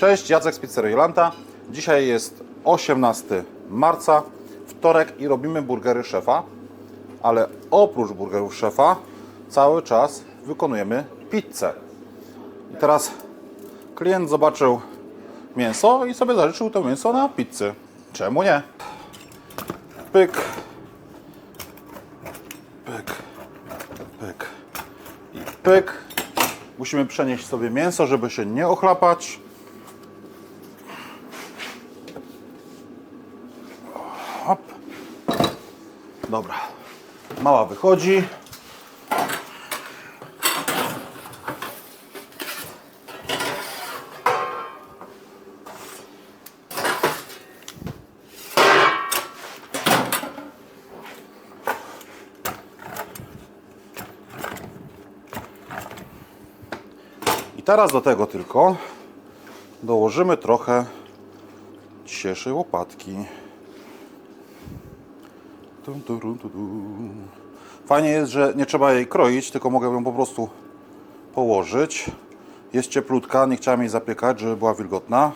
Cześć, Jacek z Pizzerii Jolanta. Dzisiaj jest 18 marca, wtorek i robimy burgery szefa, ale oprócz burgerów szefa cały czas wykonujemy pizzę. I teraz klient zobaczył mięso i sobie zaliczył to mięso na pizzę. Czemu nie? Pyk, pyk, pyk i pyk. Musimy przenieść sobie mięso, żeby się nie ochlapać. Hop. Dobra. Mała wychodzi. I teraz do tego tylko dołożymy trochę dzisiejszej łopatki. Tum, turum, tu, tu. Fajnie jest, że nie trzeba jej kroić, tylko mogę ją po prostu położyć. Jest cieplutka, nie chciałem jej zapiekać, żeby była wilgotna.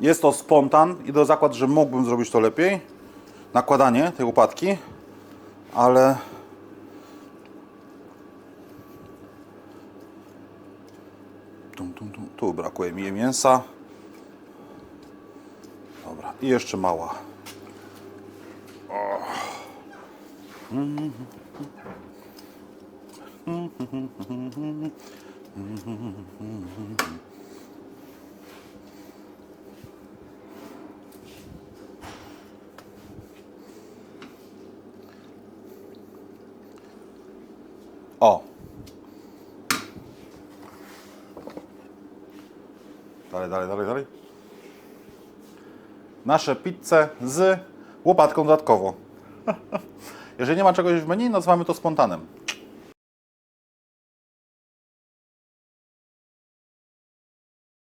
Jest to spontan i do zakład, że mógłbym zrobić to lepiej. Nakładanie tej łopatki, ale Tum, tum, tum. Tu brakuje mi mięsa. Dobra, i jeszcze mała. O. Dalej, dalej, dalej, dalej. Nasze pizze z łopatką dodatkowo. Jeżeli nie ma czegoś w menu, nazywamy to spontanem.